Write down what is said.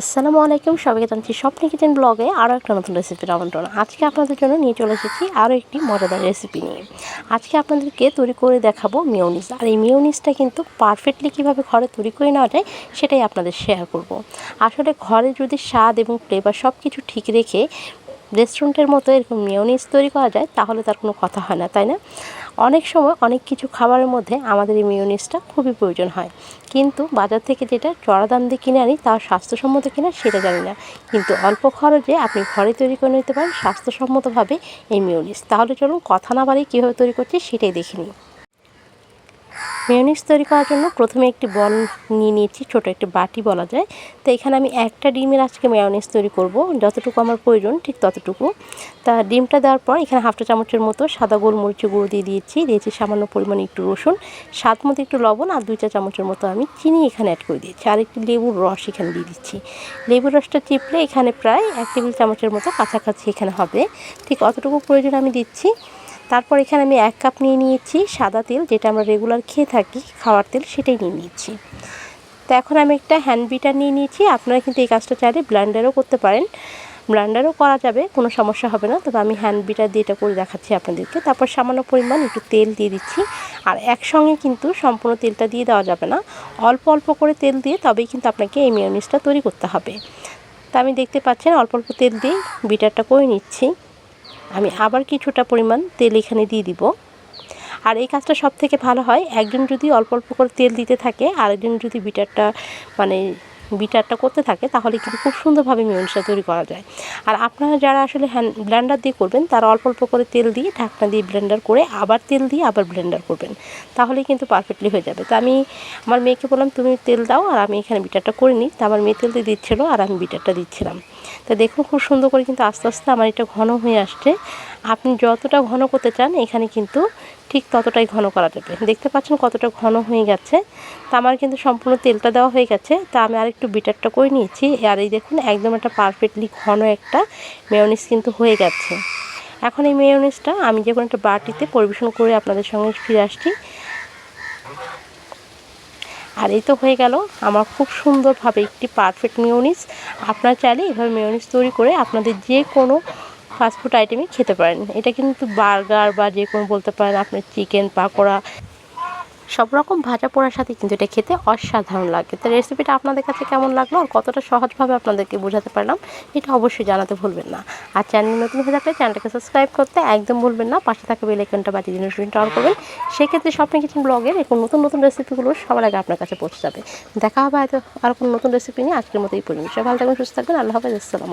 আসসালামু আলাইকুম, সবাইকে জানছি স্বপ্ন কিচেন ব্লগে আরও একটা নতুন রেসিপির আমন্ত্রণ। আজকে আপনাদের জন্য নিয়ে চলে এসেছি আরও একটি মজাদার রেসিপি নিয়ে। আজকে আপনাদেরকে তৈরি করে দেখাবো মিওনিস আর এই মিওনিসটা কিন্তু পারফেক্টলি কীভাবে ঘরে তৈরি করে নেওয়া যায় সেটাই আপনাদের শেয়ার করব। আসলে ঘরে যদি স্বাদ এবং ফ্লেভার সব কিছু ঠিক রেখে রেস্টুরেন্টের মতো এরকম মিওনিস তৈরি করা যায়, তাহলে তার কোনো কথা হয় না, তাই না? অনেক সময় অনেক কিছু খাবারের মধ্যে আমাদের এই খুবই প্রয়োজন হয়। কিন্তু বাজার থেকে যেটা চড়া দাম দিয়ে কিনে আনি, তার স্বাস্থ্যসম্মত কিনা সেটা জানি না। কিন্তু অল্প খরচে আপনি ঘরে তৈরি করে নিতে পারেন স্বাস্থ্যসম্মতভাবে এই তাহলে চলুন কথা না বাড়ি কীভাবে তৈরি করছি সেটাই দেখে নিই। মেয়নিজ তৈরি করার জন্য প্রথমে একটি বল নিয়ে নিয়েছি, ছোট একটি বাটি বলা যায়। তো এখানে আমি একটা ডিমের আজকে মেয়নিজ তৈরি করব। যতটুকু আমার প্রয়োজন, ঠিক ততটুকু। তা ডিমটা দেওয়ার পর এখানে হাফটা চামচের মতো সাদা গোলমরিচের গুঁড়ো দিয়ে দিয়েছি। দিয়েছি সামান্য পরিমাণে একটু রসুন, স্বাদ মতো একটু লবণ আর দুই চা চামচের মতো আমি চিনি এখানে অ্যাড করে দিয়েছি। আর একটি লেবুর রস এখানে দিয়ে দিচ্ছি। লেবুর রসটা চিপলে এখানে প্রায় এক টেবিল চামচের মতো কাছাকাছি এখানে হবে। ঠিক অতটুকু প্রয়োজন আমি দিচ্ছি। তারপর এখানে আমি এক কাপ নিয়ে নিয়েছি সাদা তেল, যেটা আমরা রেগুলার খেয়ে থাকি, খাওয়ার তেল, সেটাই নিয়ে নিয়েছি। তো এখন আমি একটা হ্যান্ড বিটার নিয়ে নিয়েছি, আপনারা কিন্তু এই কাজটা চাইলে ব্লান্ডারও করতে পারেন। ব্লান্ডারও করা যাবে, কোনো সমস্যা হবে না। তবে আমি হ্যান্ড বিটার দিয়ে এটা করে দেখাচ্ছি আপনাদেরকে। তারপর সামান্য পরিমাণ একটু তেল দিয়ে দিচ্ছি। আর একসঙ্গে কিন্তু সম্পূর্ণ তেলটা দিয়ে দেওয়া যাবে না। অল্প অল্প করে তেল দিয়ে তবেই কিন্তু আপনাকে এই মিওনিসটা তৈরি করতে হবে। তা আমি দেখতে পাচ্ছেন, অল্প অল্প তেল দিয়ে বিটারটা করে নিচ্ছি। আমি আবার কিছুটা পরিমাণ তেল এখানে দিয়ে দিব। আর এই কাজটা সব থেকে ভালো হয়, একজন যদি অল্প অল্প করে তেল দিতে থাকে, আরেকজন যদি বিটারটা মানে বিটারটা করতে থাকে, তাহলে কিন্তু খুব সুন্দরভাবে মিউনিসটা তৈরি করা যায়। আর আপনারা যারা আসলে হ্যান্ড ব্লেন্ডার দিয়ে করবেন, তারা অল্প অল্প করে তেল দিয়ে ঢাকনা দিয়ে ব্লেন্ডার করে আবার তেল দিয়ে আবার ব্লেন্ডার করবেন, তাহলেই কিন্তু পারফেক্টলি হয়ে যাবে। তো আমি আমার মেয়েকে বললাম, তুমি তেল দাও আর আমি এখানে বিটারটা করে নিই। তো আমার মেয়ে তেল দিয়ে দিচ্ছিল আর আমি বিটারটা দিচ্ছিলাম। তো দেখুন খুব সুন্দর করে কিন্তু আস্তে আস্তে আমার এটা ঘন হয়ে আসছে। আপনি যতটা ঘন করতে চান, এখানে কিন্তু ঠিক ততটাই ঘন করা যাবে। দেখতে পাচ্ছেন কতটা ঘন হয়ে গেছে। তা আমার কিন্তু সম্পূর্ণ তেলটা দেওয়া হয়ে গেছে। তা আমি আরেকটু বিটারটা করে নিয়েছি। আর এই দেখুন, একদম একটা পারফেক্টলি ঘন একটা মেয়নিস কিন্তু হয়ে গেছে। এখন এই মেয়নিসটা আমি যে কোনো একটা বাটিতে পরিবেশন করে আপনাদের সঙ্গে ফিরে আসছি। আর এই তো হয়ে গেল আমার খুব সুন্দরভাবে একটি পারফেক্ট মেয়নিস আপনারা চাইলে এভাবে মেয়নিস তৈরি করে আপনাদের যে কোনো ফাস্টফুড আইটেমই খেতে পারেন। এটা কিন্তু বার্গার বা যে কোনো বলতে পারেন আপনার চিকেন পাকোড়া। সব রকম ভাজা পোড়ার সাথে কিন্তু এটা খেতে অসাধারণ লাগে। তো রেসিপিটা আপনাদের কাছে কেমন লাগল আর কতটা সহজভাবে আপনাদেরকে বোঝাতে পারলাম, এটা অবশ্যই জানাতে ভুলবেন না। আর চ্যানেল নতুন হয়ে থাকলে চ্যানেলটাকে সাবস্ক্রাইব করতে একদম ভুলবেন না। পাশে থাকা বেল আইকনটা বাজিয়ে দিন অন করবেন। সেক্ষেত্রে স্বপ্ন কিচেন ব্লগের এরকম নতুন নতুন রেসিপিগুলো সবার আগে আপনার কাছে পৌঁছে যাবে। দেখা হবে হয়তো আর কোনো নতুন রেসিপি নিয়ে। আজকের মতো এই পরিবেশ ভালো থাকবেন, সুস্থ থাকবেন। আল্লাহ হাফেজ। আসসালাম